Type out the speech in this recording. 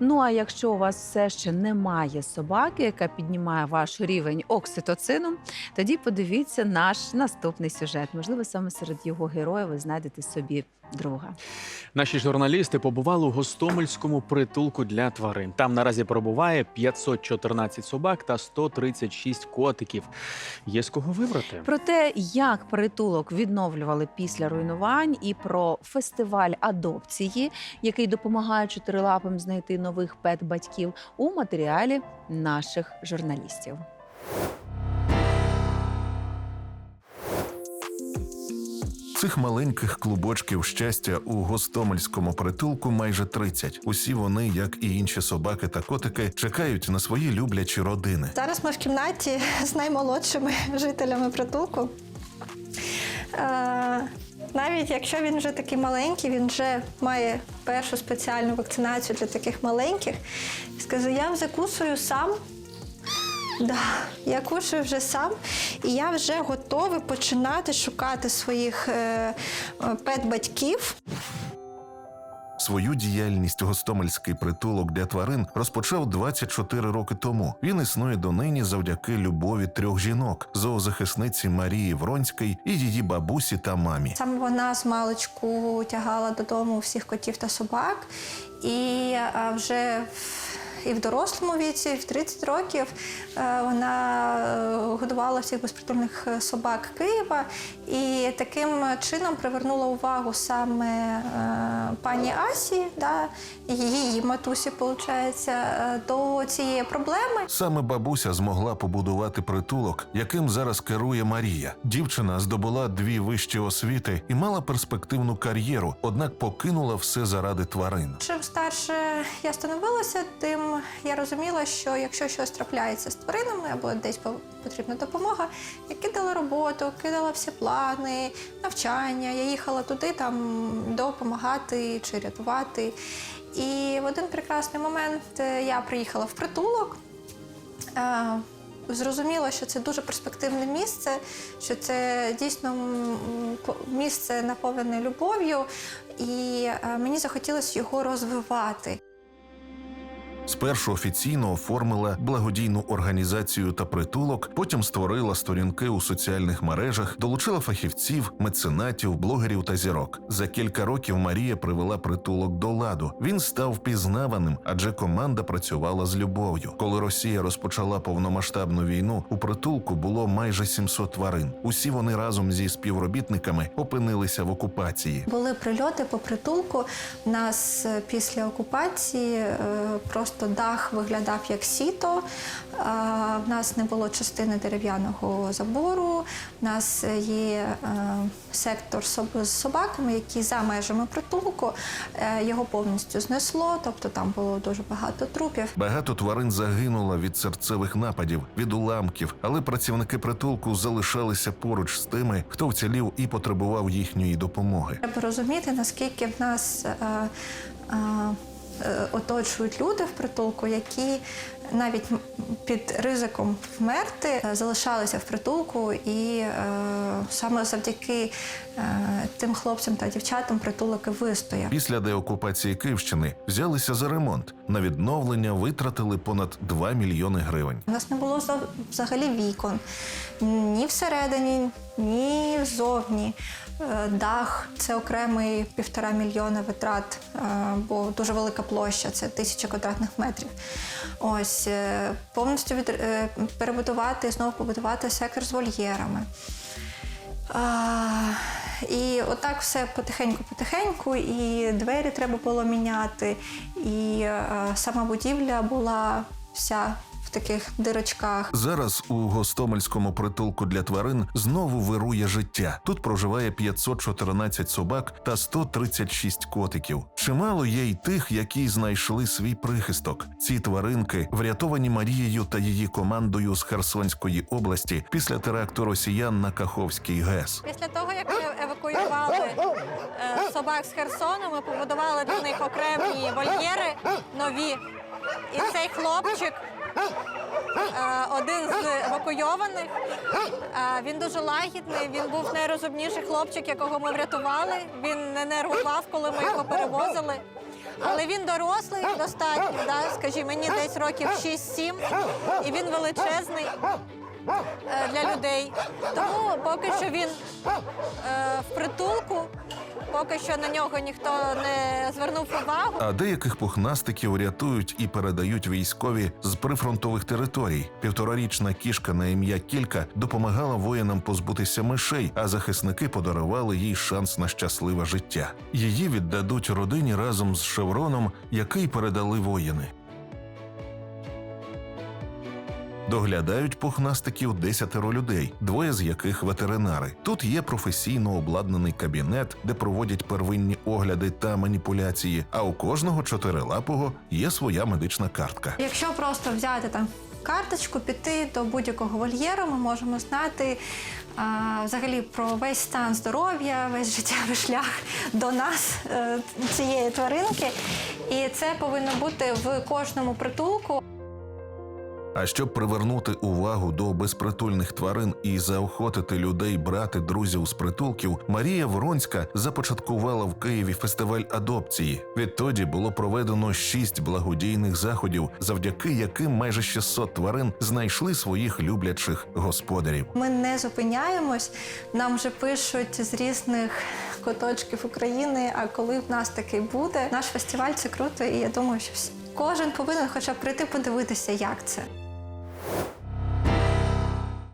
Ну а якщо у вас все ще немає собаки, яка піднімає ваш рівень окситоцину, тоді подивіться наш наступний сюжет. Можливо, саме серед його героїв ви знайдете собі друга. Наші журналісти побували у Гостомельському притулку для тварин. Там наразі перебуває 514 собак та 136 котиків. Є з кого вибрати. Про те, як притулок відновлювали після руйнувань, і про фестиваль адопції, який допомагає чотирилапим знайти нових пет-батьків у матеріалі наших журналістів. Цих маленьких клубочків щастя у гостомельському притулку майже 30. Усі вони, як і інші собаки та котики, чекають на свої люблячі родини. Зараз ми в кімнаті з наймолодшими жителями притулку. Е, навіть якщо він вже такий маленький, він вже має першу спеціальну вакцинацію для таких маленьких. Скажу, я кушаю сам. Да, я кушаю вже сам, і я вже готовий починати шукати своїх е, е, пет-батьків. Свою діяльність Гостомельський притулок для тварин розпочав 24 роки тому. Він існує донині завдяки любові трьох жінок: зоозахисниці Марії Вронської і її бабусі та мамі. Саме вона з маличку тягала додому всіх котів та собак. І вже і в дорослому віці, і в 30 років, е, вона е, годувала всіх безпритульних е, собак Києва. І таким чином привернула увагу саме е, пані Асі, да, її матусі, виходить, до цієї проблеми. Саме бабуся змогла побудувати притулок, яким зараз керує Марія. Дівчина здобула дві вищі освіти і мала перспективну кар'єру, однак покинула все заради тварин. Чим старше я становилася, тим я розуміла, що якщо щось трапляється з тваринами або десь по- потрібна допомога, я кидала роботу, кидала всі плани, навчання. Я їхала туди там допомагати чи рятувати. І в один прекрасний момент е, я приїхала в притулок. Е, Зрозуміла, що це дуже перспективне місце, що це дійсно місце наповнене любов'ю, і е, мені захотілося його розвивати. Спершу офіційно оформила благодійну організацію та притулок, потім створила сторінки у соціальних мережах, долучила фахівців, меценатів, блогерів та зірок. За кілька років Марія привела притулок до ладу. Він став впізнаваним, адже команда працювала з любов'ю. Коли Росія розпочала повномасштабну війну, у притулку було майже 700 тварин. Усі вони разом зі співробітниками опинилися в окупації. Були прильоти по притулку. Нас е, після окупації е, просто дах виглядав як сіто. В нас не було частини дерев'яного забору. У нас є е, сектор з собаками, які за межами притулку. Е, Його повністю знесло, тобто там було дуже багато трупів. Багато тварин загинуло від серцевих нападів, від уламків, але працівники притулку залишалися поруч з тими, хто вцілів і потребував їхньої допомоги. Треба розуміти, наскільки в нас е, е, е, оточують люди в притулку, які навіть під ризиком вмерти е, залишалися в притулку, і е, саме завдяки е, тим хлопцям та дівчатам притулок і вистояв. Після деокупації Київщини взялися за ремонт. На відновлення витратили понад 2 мільйони гривень. У нас не було взагалі вікон ні всередині, ні ззовні. Е, Дах це окремий півтора мільйона витрат, е, бо дуже велика площа, це тисяча квадратних метрів. Ось е, повністю від, перебудувати і знову побудувати сектор з вольєрами. А, і отак все потихеньку-потихеньку, і двері треба було міняти, і е, сама будівля була вся таких дирочках. Зараз у гостомельському притулку для тварин знову вирує життя. Тут проживає 514 собак та 136 котиків. Чимало є й тих, які знайшли свій прихисток. Ці тваринки врятовані Марією та її командою з Херсонської області після теракту росіян на Каховський ГЕС. Після того, як ми евакуювали е, собак з Херсону, ми побудували для них окремі вольєри нові. І цей хлопчик, один з евакуйованих, е, він дуже лагідний. Він був найрозумніший хлопчик, якого ми врятували. Він не нервував, коли ми його перевозили. Але він дорослий достатньо, да? скажімо, мені десь років 6-7, і він величезний е, для людей. Тому поки що він е, в притулку, поки що на нього ніхто не звернув увагу. А деяких пухнастиків рятують і передають військові з прифронтових територій. Півторарічна кішка на ім'я Кілька допомагала воїнам позбутися мишей, а захисники подарували їй шанс на щасливе життя. Її віддадуть родині разом з шевроном, який передали воїни. Доглядають пухнастиків десятеро людей, двоє з яких ветеринари. Тут є професійно обладнаний кабінет, де проводять первинні огляди та маніпуляції. А у кожного чотирилапого є своя медична картка. Якщо просто взяти там карточку, піти до будь-якого вольєру, ми можемо знати а, взагалі про весь стан здоров'я, весь життєвий шлях до нас е, цієї тваринки. І це повинно бути в кожному притулку. А щоб привернути увагу до безпритульних тварин і заохотити людей брати друзів з притулків, Марія Воронська започаткувала в Києві фестиваль адопції. Відтоді було проведено шість благодійних заходів, завдяки яким майже 600 тварин знайшли своїх люблячих господарів. Ми не зупиняємось, нам вже пишуть з різних куточків України. А коли в нас такий буде, наш фестиваль це круто, і я думаю, що кожен повинен хоча б прийти подивитися, як це.